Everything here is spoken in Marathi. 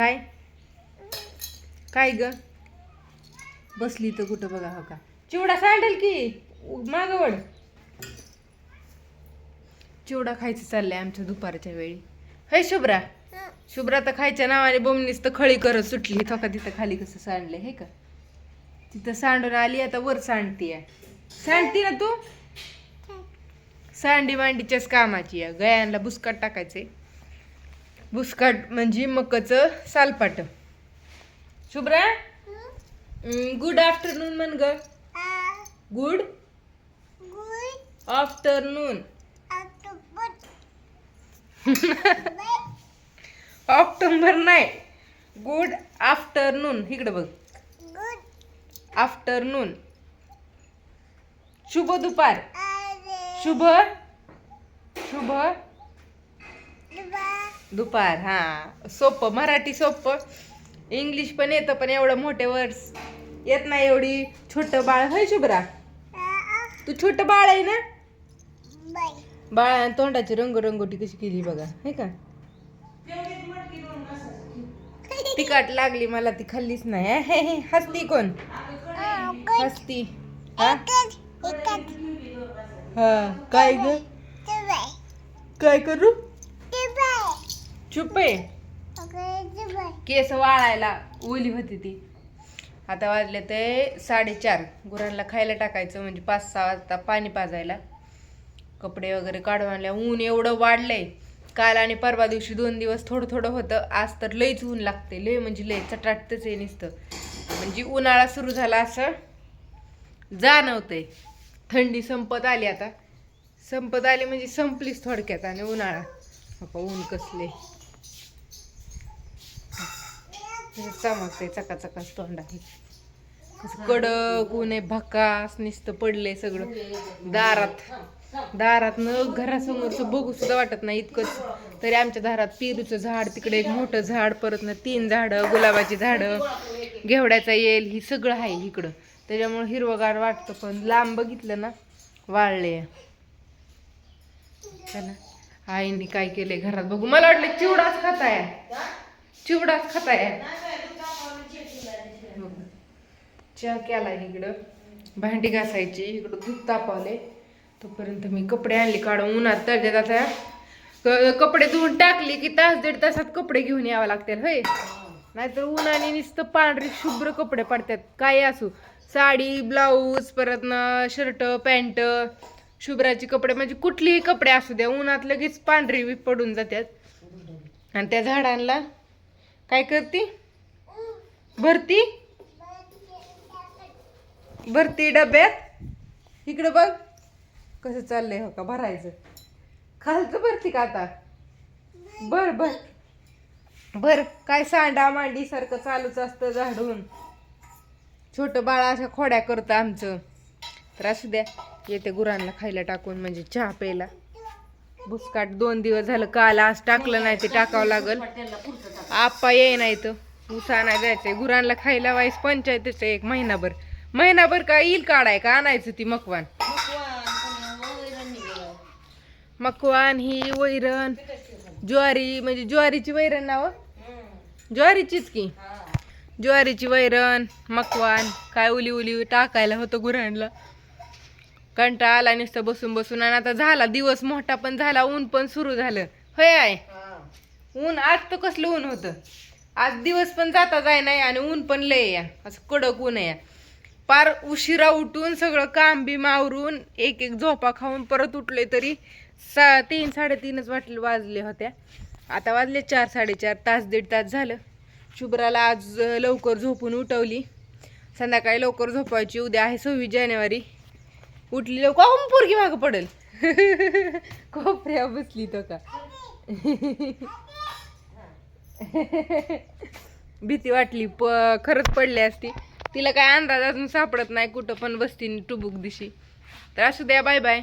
काय? काय ग? बसली तर कुठं बघा हो का? चिवडा सांडेल की? मागवड चिवडा खायचं चाललंय आमच्या दुपारच्या वेळी. हय शुभ्रा? शुभ्रा तर खायच्या नावाने बोमनीच तर खळी करत सुटली. तो का तिथं खाली कसं सांडलंय हे का? तिथं सांडून आली आता वर सांडतीये. सांडती ना तू? सांडी मांडीच्याच कामाची आहे. गयांना बुसकाट टाकायचे बुसकाट म्हणजे मकचं सालपाट. शुभ्रा? गुड आफ्टरनून म्हण ग. गुड आफ्टरनून ऑक्टोबर नाही. गुड आफ्टरनून इकडे बघ. आफ्टरनून शुभ दुपार. शुभ? शुभ. दुपार हा. सोपं मराठी सोपं. इंग्लिश पण येतं पण एवढं मोठे वर्ड्स येत नाही एवढी. छोटं बाळ होय शुभ्रा? तू छोटं बाळ आहे ना? बाळा तोंडाची रंगरंगोटी कशी केली बघा हे का? तिखट लागली मला ती खाल्लीच नाही हसती कोण? हसती. हा? काय ग? काय करू? चुप आहे. केस वाळायला ओली होती ती. आता वाजले ते साडेचार. गुरांना खायला टाकायचं म्हणजे पाच सहा वाजता पाणी पाजायला. कपडे वगैरे काढून आणल्या ऊन एवढं वाढलंय. काल आणि परवा दिवशी दोन दिवस थोडं थोडं होतं. आज तर लईच ऊन लागते लय म्हणजे लय चटाटतच आहे नुसतं. म्हणजे उन्हाळा सुरू झाला असं जाणवतंय. थंडी संपत आली आता. संपत आली म्हणजे संपलीच थोडक्यात आणि उन्हाळा. बापा ऊन कसले चमकते चकाचकाच तोंड आहे. कडक ऊन भकास नुसतं पडले सगळं. दारात दारात न घरासमोरच बघू सुद्धा वाटत नाही इतकंच. तरी आमच्या दारात पेरूचं झाड तिकडे एक मोठं झाड परत ना तीन झाडं गुलाबाची झाडं घेवड्याचा येल ही सगळं आहे इकडं. त्याच्यामुळे हिरवगार वाटतं पण लांब बघितलं ना वाळले आईने काय केले घरात बघू. मला वाटलं चिवडाच खाताय. चिवडाच खाताय. बघू. चहा केला इकडं. भांडी घासायची इकडं दूध तापवले तोपर्यंत मी कपडे आणले काढून उन्हात तर आता. कपडे धुवून टाकली की तास दीड तासात कपडे घेऊन यावं लागतील होय? नाहीतर उन्हाने नुसतं पांढरे शुभ्र कपडे पडतात. काय असू? साडी ब्लाऊज परत ना शर्ट पॅन्ट शुभ्राचे कपडे. म्हणजे कुठलीही कपडे असू द्या उन्हात लगेच पांढरी बी पडून जातात. आणि त्या झाडांना काय करती? भरती? भरती डब्यात? इकडं बघ. कसं चाललंय हो का भरायचं? खालचं भरती का आता? बर बर. बर काय सांडा मांडी सारखं चालूच असतं झाडून. छोटं बाळ अशा खोड्या करतं आमचं. तर असू द्या येते गुरांना खायला टाकून म्हणजे चहा प्यायला. बुसकाट दोन दिवस झालं. काल आज टाकलं नाही ते टाकावं लागल. आप्पा ये नाही तर उसा नाही जायचंय. गुरांना खायला वाईस पंचायतीचं एक महिनाभर. महिनाभर का येईल काढाय? का आणायचं ती मकवान? मकवान ही वैरण. ज्वारी म्हणजे ज्वारीची वैरण नाव? ज्वारीचीच की? ज्वारीची वैरण मकवान. काय उली उली टाकायला होतं गुरांना. कंटाळा आला नुसतं बसून बसून. आणि आता झाला दिवस मोठा पण झाला ऊन पण सुरू झालं. होय आहे ऊन आज तर कसलं ऊन होतं? आज दिवस पण जाता जाय नाही आणि ऊन पण लय या. असं कडक ऊन आहे पार उशिरा उठून सगळं काम बी मावरून एक एक झोपा खाऊन परत उठले तरी सा तीन साडेतीनच वाटले वाजले होत्या. आता वाजले चार साडेचार तास दीड तास झालं. शुभ्राला आज लवकर झोपून उठवली. संध्याकाळी लवकर झोपायची उद्या आहे सव्वीस जानेवारी. उठली लवकर. पोरगी मागं पडेल. कोपऱ्या बसली तो का? भीती वाटली. प खरंच पडली असती. तिला काय अंदाज अजून सापडत नाही कुठं पण बसती टुबुक दिशी. तर असू द्या बाय बाय